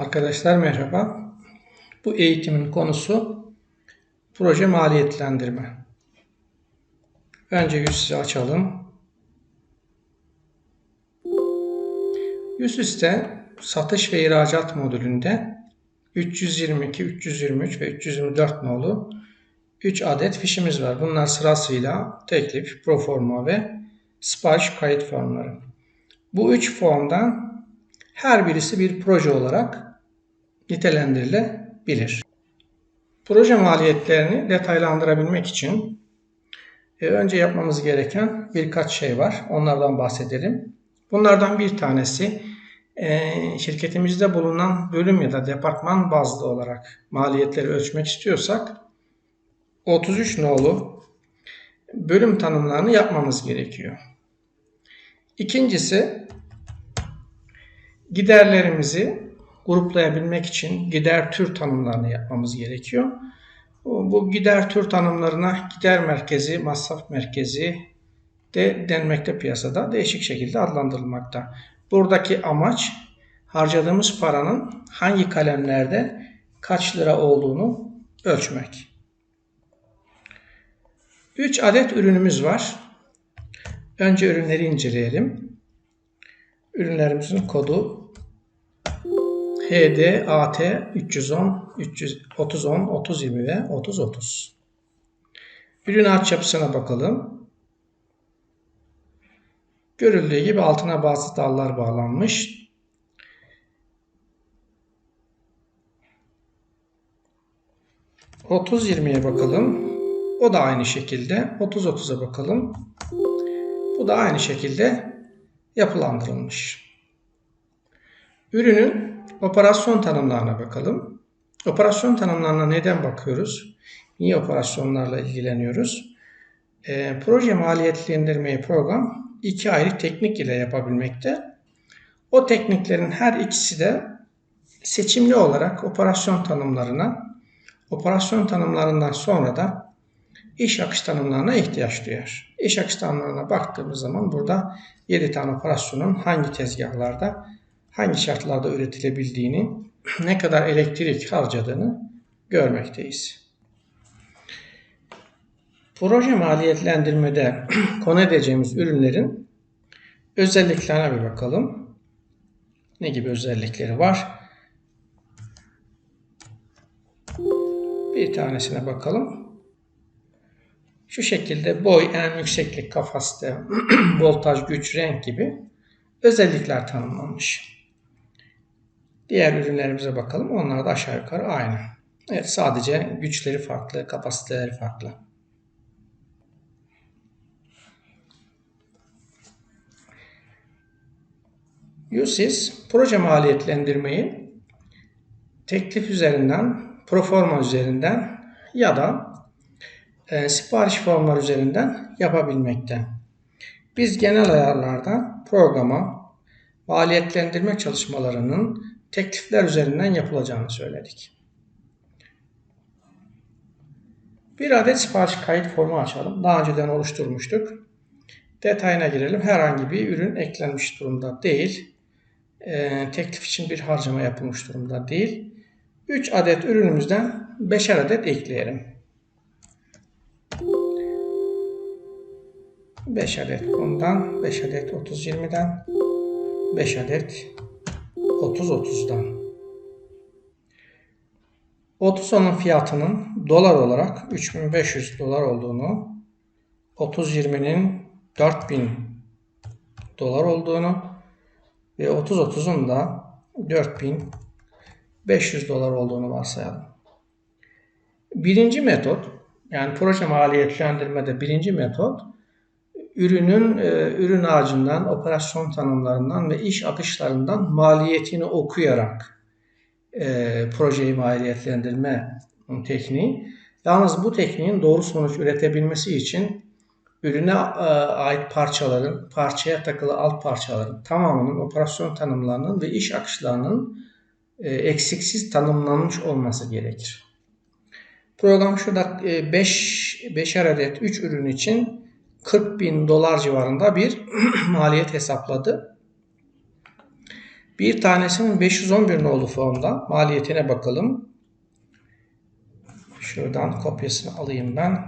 Arkadaşlar merhaba. Bu eğitimin konusu proje maliyetlendirme. Önce yüzü açalım. Yüz üstte satış ve ihracat modülünde 322, 323 ve 324 nolu 3 adet fişimiz var. Bunlar sırasıyla teklif, proforma ve sipariş kayıt formları. Bu üç formdan her birisi bir proje olarak nitelendirilebilir. Proje maliyetlerini detaylandırabilmek için e, önce yapmamız gereken birkaç şey var. Onlardan bahsedelim. Bunlardan bir tanesi e, şirketimizde bulunan bölüm ya da departman bazlı olarak maliyetleri ölçmek istiyorsak 33 nolu bölüm tanımlarını yapmamız gerekiyor. İkincisi giderlerimizi gruplayabilmek için gider tür tanımlarını yapmamız gerekiyor. Bu gider tür tanımlarına gider merkezi, masraf merkezi de denmekte piyasada değişik şekilde adlandırılmakta. Buradaki amaç harcadığımız paranın hangi kalemlerde kaç lira olduğunu ölçmek. 3 adet ürünümüz var. Önce ürünleri inceleyelim. Ürünlerimizin kodu HD, AT 310, 300, 3010, 3020 ve 3030. Ürün ağaç yapısına bakalım. Görüldüğü gibi altına bazı dallar bağlanmış. Otuz yirmiye bakalım. O da aynı şekilde. Otuz otuza bakalım. Bu da aynı şekilde yapılandırılmış. Ürünün Operasyon tanımlarına bakalım. Operasyon tanımlarına neden bakıyoruz? Niye operasyonlarla ilgileniyoruz? E, proje maliyetlendirmeyi program iki ayrı teknik ile yapabilmekte. O tekniklerin her ikisi de seçimli olarak operasyon tanımlarına, operasyon tanımlarından sonra da iş akış tanımlarına ihtiyaç duyar. İş akış tanımlarına baktığımız zaman burada 7 tane operasyonun hangi tezgahlarda hangi şartlarda üretilebildiğini, ne kadar elektrik harcadığını görmekteyiz. Proje maliyetlendirmede konu edeceğimiz ürünlerin özelliklerine bir bakalım. Ne gibi özellikleri var? Bir tanesine bakalım. Şu şekilde boy, en yükseklik, kapasite, voltaj, güç, renk gibi özellikler tanımlanmış. Diğer ürünlerimize bakalım. Onlar da aşağı yukarı aynı. Evet sadece güçleri farklı, kapasiteleri farklı. USIS proje maliyetlendirmeyi teklif üzerinden, proforma üzerinden ya da e, sipariş formlar üzerinden yapabilmekte. Biz genel ayarlarda programa maliyetlendirme çalışmalarının teklifler üzerinden yapılacağını söyledik. Bir adet sipariş kayıt formu açalım. Daha önceden oluşturmuştuk. Detayına girelim. Herhangi bir ürün eklenmiş durumda değil. E, teklif için bir harcama yapılmış durumda değil. 3 adet ürünümüzden 5'er adet ekleyelim. 5 adet bundan, 5 adet 30-20'den, 5 adet 30-30'dan. 30 onun fiyatının dolar olarak 3500 dolar olduğunu, 30-20'nin 4000 dolar olduğunu ve 30-30'un da 4500 dolar olduğunu varsayalım. Birinci metot yani proje maliyetlendirmede birinci metot ürünün e, ürün ağacından, operasyon tanımlarından ve iş akışlarından maliyetini okuyarak e, projeyi maliyetlendirme tekniği. Yalnız bu tekniğin doğru sonuç üretebilmesi için ürüne e, ait parçaların, parçaya takılı alt parçaların tamamının operasyon tanımlarının ve iş akışlarının e, eksiksiz tanımlanmış olması gerekir. Program şurada 5 e, 5'er adet 3 ürün için 40 bin dolar civarında bir maliyet hesapladı. Bir tanesinin 511 nolu formda maliyetine bakalım. Şuradan kopyasını alayım ben.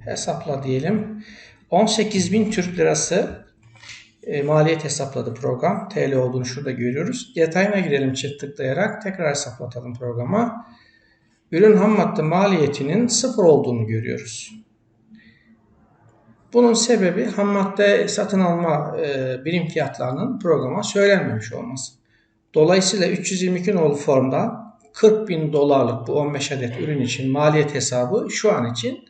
Hesapla diyelim. 18.000 Türk Lirası e, maliyet hesapladı program. TL olduğunu şurada görüyoruz. Detayına girelim çift tıklayarak tekrar hesaplatalım programa. Ürün ham madde maliyetinin sıfır olduğunu görüyoruz. Bunun sebebi ham madde satın alma e, birim fiyatlarının programa söylenmemiş olması. Dolayısıyla 322 nolu formda 40 bin dolarlık bu 15 adet ürün için maliyet hesabı şu an için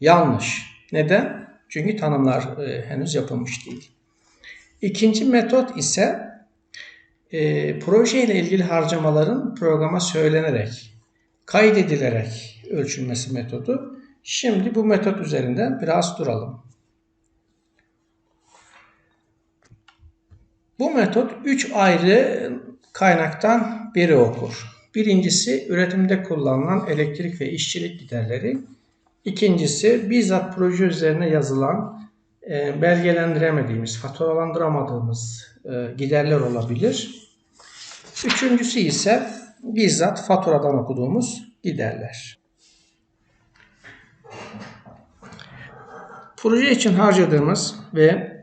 yanlış. Neden? Çünkü tanımlar e, henüz yapılmış değil. İkinci metot ise e, proje ile ilgili harcamaların programa söylenerek, kaydedilerek ölçülmesi metodu. Şimdi bu metot üzerinde biraz duralım. Bu metot 3 ayrı kaynaktan biri okur. Birincisi üretimde kullanılan elektrik ve işçilik giderleri. İkincisi bizzat proje üzerine yazılan e, belgelendiremediğimiz, faturalandıramadığımız e, giderler olabilir. Üçüncüsü ise bizzat faturadan okuduğumuz giderler. Proje için harcadığımız ve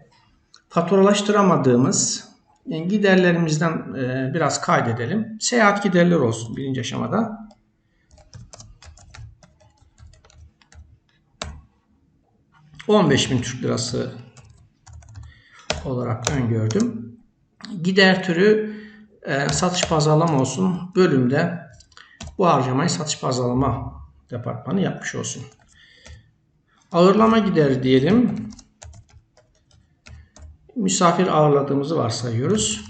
faturalaştıramadığımız giderlerimizden e, biraz kaydedelim. Seyahat giderleri olsun birinci aşamada. 15 bin Türk Lirası olarak öngördüm. Gider türü satış pazarlama olsun. Bölümde bu harcamayı satış pazarlama departmanı yapmış olsun. Ağırlama gideri diyelim. Misafir ağırladığımızı varsayıyoruz.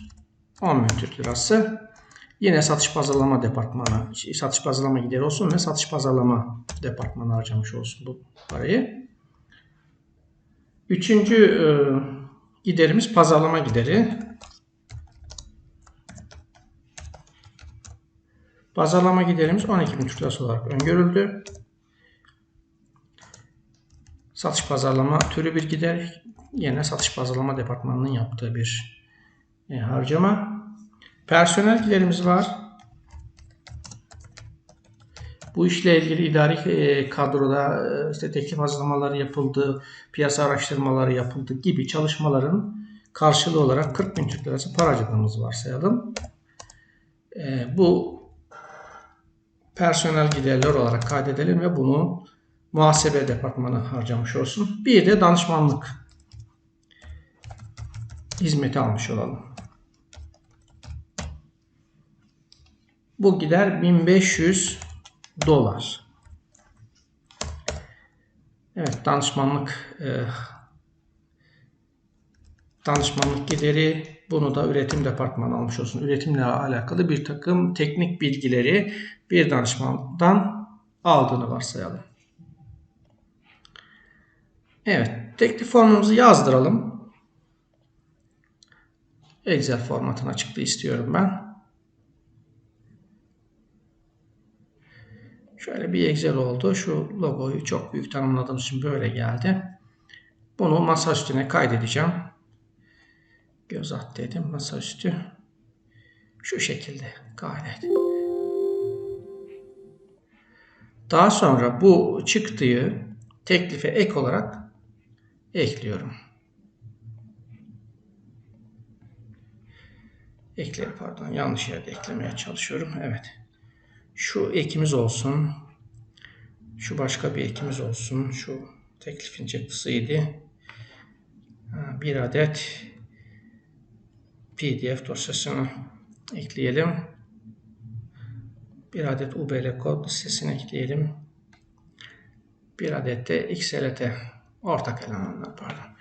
10 bin Türk Lirası. Yine satış pazarlama departmanı, satış pazarlama gideri olsun ve satış pazarlama departmanı harcamış olsun bu parayı. Üçüncü e, giderimiz pazarlama gideri. Pazarlama giderimiz 12 bin Türk Lirası olarak öngörüldü. Satış pazarlama türü bir gider. Yine satış pazarlama departmanının yaptığı bir e, harcama. Personel giderimiz var. Bu işle ilgili idari e, kadroda e, işte teklif hazırlamaları yapıldı, piyasa araştırmaları yapıldı gibi çalışmaların karşılığı olarak 40 bin Türk lirası para harcadığımızı varsayalım. E, bu personel giderler olarak kaydedelim ve bunu muhasebe departmanı harcamış olsun. Bir de danışmanlık hizmeti almış olalım. Bu gider 1500 dolar. Evet danışmanlık e, danışmanlık gideri bunu da üretim departmanı almış olsun. Üretimle alakalı bir takım teknik bilgileri bir danışmandan aldığını varsayalım. Evet teklif formumuzu yazdıralım. Excel formatına çıktı istiyorum ben. Şöyle bir Excel oldu. Şu logoyu çok büyük tanımladığım için böyle geldi. Bunu masa üstüne kaydedeceğim. Göz at dedim masaüstü. Şu şekilde kaydet. Daha sonra bu çıktığı teklife ek olarak ekliyorum. Ekleri pardon yanlış yerde eklemeye çalışıyorum. Evet. Şu ekimiz olsun. Şu başka bir ekimiz olsun. Şu teklifin çıktısıydı. Bir adet PDF dosyasını ekleyelim. Bir adet UBL kod listesini ekleyelim. Bir adet de XLT ortak elemanlar pardon.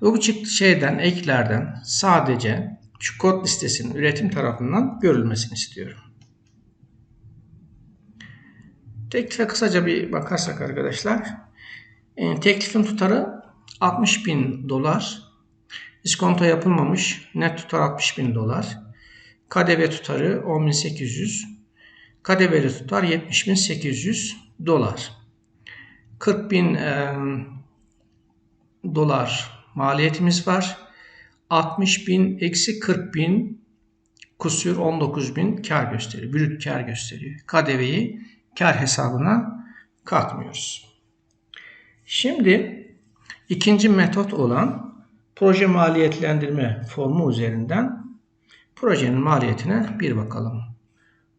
Bu çıktı şeyden eklerden sadece şu kod listesinin üretim tarafından görülmesini istiyorum. Teklife kısaca bir bakarsak arkadaşlar. E, teklifin tutarı 60 bin dolar. İskonto yapılmamış. Net tutar 60 bin dolar. KDV tutarı 10.800. KDV'li tutar 70.800 dolar. 40 bin e, dolar maliyetimiz var. 60 bin eksi 40 bin kusur 19 bin kar gösteriyor. Brüt kar gösteriyor. KDV'yi kar hesabına katmıyoruz. Şimdi ikinci metot olan proje maliyetlendirme formu üzerinden projenin maliyetine bir bakalım.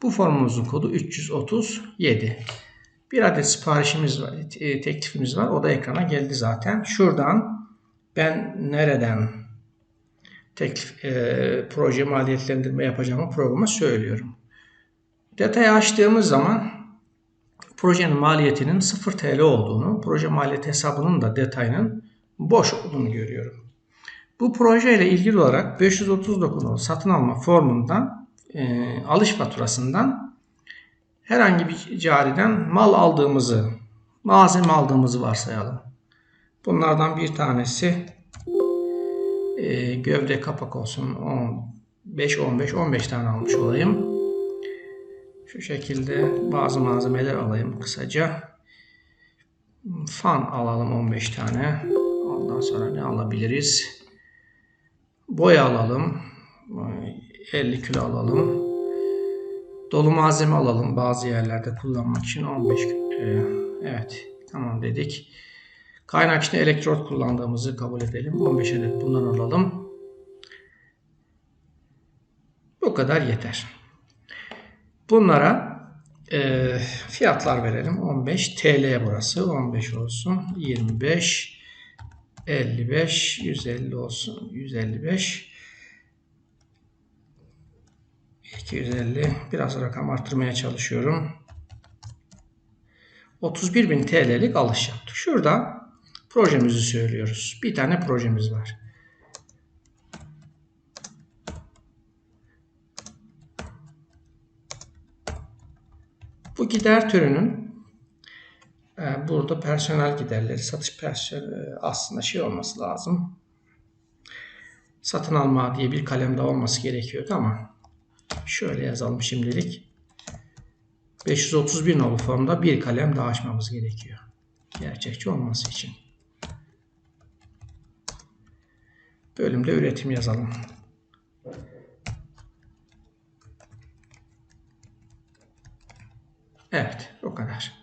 Bu formumuzun kodu 337. Bir adet siparişimiz var, e, teklifimiz var. O da ekrana geldi zaten. Şuradan ben nereden teklif e, proje maliyetlendirme yapacağımı programa söylüyorum. Detayı açtığımız zaman projenin maliyetinin 0 TL olduğunu, proje maliyet hesabının da detayının boş olduğunu görüyorum. Bu proje ile ilgili olarak 539 satın alma formundan e, alış faturasından herhangi bir cariden mal aldığımızı, malzeme aldığımızı varsayalım. Bunlardan bir tanesi e, gövde kapak olsun 5 15 15 tane almış olayım. Şu şekilde bazı malzemeler alayım kısaca. Fan alalım 15 tane. Ondan sonra ne alabiliriz? Boya alalım. 50 kilo alalım. Dolu malzeme alalım bazı yerlerde kullanmak için 15 kilo. E, evet tamam dedik. Kaynak için elektrot kullandığımızı kabul edelim. 15 adet bundan alalım. Bu kadar yeter. Bunlara e, fiyatlar verelim. 15 TL burası. 15 olsun. 25 55 150 olsun. 155 250 biraz rakam arttırmaya çalışıyorum. 31.000 TL'lik alış yaptık. Şurada projemizi söylüyoruz. Bir tane projemiz var. Bu gider türünün e, burada personel giderleri, satış personeli aslında şey olması lazım. Satın alma diye bir kalemde olması gerekiyordu ama şöyle yazalım şimdilik. 531 nolu formda bir kalem daha açmamız gerekiyor. Gerçekçi olması için. Bölümde üretim yazalım. Evet, o kadar.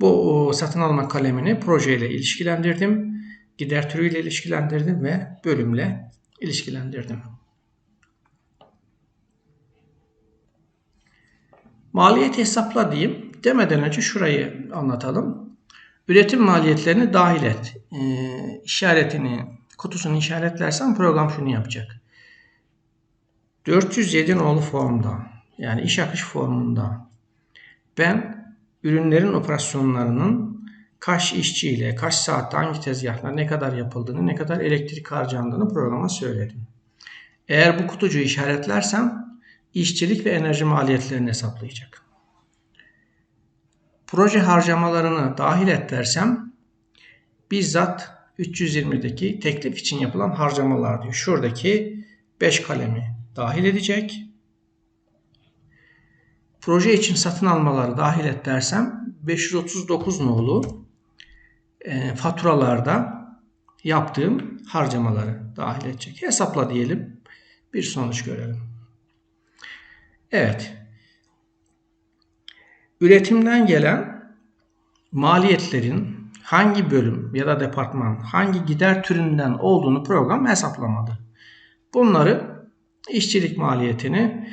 Bu satın alma kalemini projeyle ilişkilendirdim. Gider türüyle ilişkilendirdim ve bölümle ilişkilendirdim. Maliyet hesapla diyeyim. Demeden önce şurayı anlatalım. Üretim maliyetlerini dahil et. Ee, işaretini kutusunu işaretlersen program şunu yapacak. 407 nolu formda yani iş akış formunda ben ürünlerin operasyonlarının kaç işçiyle, kaç saatte, hangi tezgahlar ne kadar yapıldığını, ne kadar elektrik harcandığını programa söyledim. Eğer bu kutucuğu işaretlersem işçilik ve enerji maliyetlerini hesaplayacak. Proje harcamalarını dahil et dersem bizzat 320'deki teklif için yapılan harcamalar diyor. Şuradaki 5 kalemi dahil edecek. Proje için satın almaları dahil et dersem 539 nolu e, faturalarda yaptığım harcamaları dahil edecek. Hesapla diyelim. Bir sonuç görelim. Evet. Üretimden gelen maliyetlerin hangi bölüm ya da departman hangi gider türünden olduğunu program hesaplamadı. Bunları işçilik maliyetini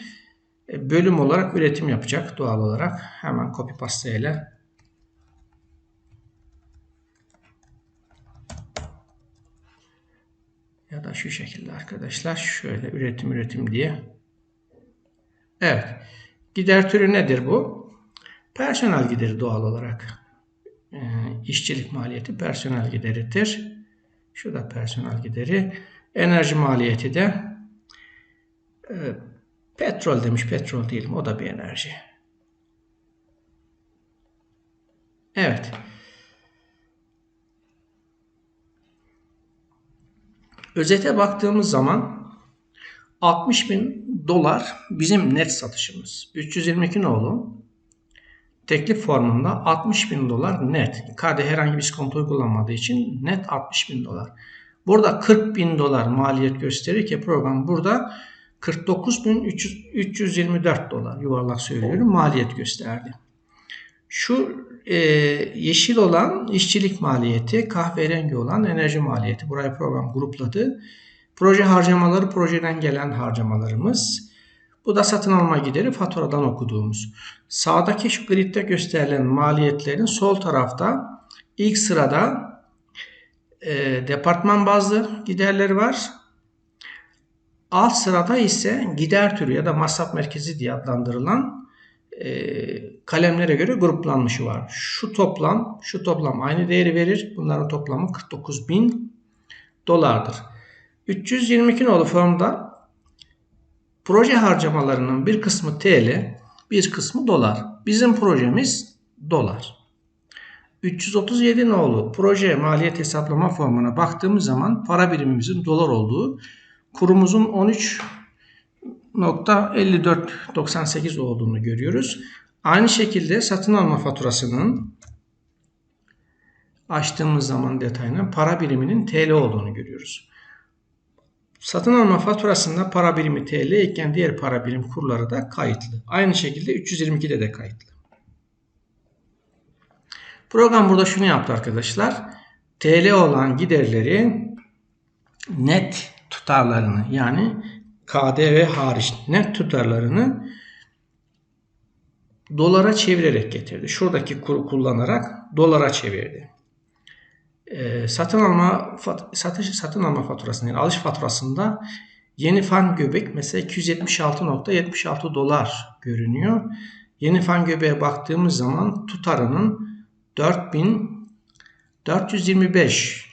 bölüm olarak üretim yapacak doğal olarak. Hemen copy paste ile ya da şu şekilde arkadaşlar şöyle üretim üretim diye. Evet. Gider türü nedir bu? Personel gideri doğal olarak. Ee, işçilik maliyeti personel gideridir. Şu personel gideri. Enerji maliyeti de e, petrol demiş. Petrol değilim. O da bir enerji. Evet. Özete baktığımız zaman 60 bin dolar bizim net satışımız. 322 nolu teklif formunda 60 bin dolar net. KD herhangi bir iskonto uygulanmadığı için net 60 bin dolar. Burada 40 bin dolar maliyet gösterirken program burada 49.324 dolar yuvarlak söylüyorum maliyet gösterdi. Şu e, yeşil olan işçilik maliyeti, kahverengi olan enerji maliyeti. Buraya program grupladı. Proje harcamaları projeden gelen harcamalarımız. Bu da satın alma gideri faturadan okuduğumuz. Sağdaki şu gridde gösterilen maliyetlerin sol tarafta ilk sırada e, departman bazlı giderleri var. Alt sırada ise gider türü ya da masraf merkezi diye adlandırılan e, kalemlere göre gruplanmışı var. Şu toplam, şu toplam aynı değeri verir. Bunların toplamı 49 bin dolardır. 322 nolu formda proje harcamalarının bir kısmı TL, bir kısmı dolar. Bizim projemiz dolar. 337 nolu proje maliyet hesaplama formuna baktığımız zaman para birimimizin dolar olduğu, kurumuzun 13.5498 olduğunu görüyoruz. Aynı şekilde satın alma faturasının açtığımız zaman detayına para biriminin TL olduğunu görüyoruz. Satın alma faturasında para birimi TL iken diğer para birim kurları da kayıtlı. Aynı şekilde 322'de de kayıtlı. Program burada şunu yaptı arkadaşlar. TL olan giderleri net tutarlarını yani KDV hariç net tutarlarını dolara çevirerek getirdi. Şuradaki kuru kullanarak dolara çevirdi. E, satın alma satış satın alma faturasında yani alış faturasında yeni fan göbek mesela 276.76 dolar görünüyor. Yeni fan göbeğe baktığımız zaman tutarının 4425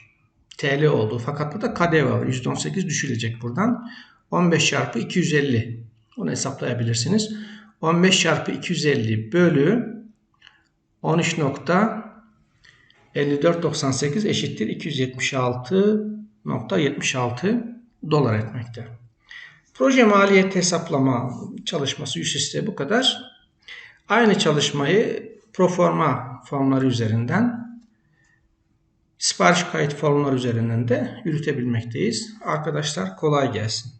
TL oldu. Fakat burada KDV var. %18 düşülecek buradan. 15 çarpı 250. Onu hesaplayabilirsiniz. 15 çarpı 250 bölü 13.5498 eşittir 276.76 dolar etmekte. Proje maliyet hesaplama çalışması üst bu kadar. Aynı çalışmayı proforma formları üzerinden sipariş kayıt formları üzerinden de yürütebilmekteyiz. Arkadaşlar kolay gelsin.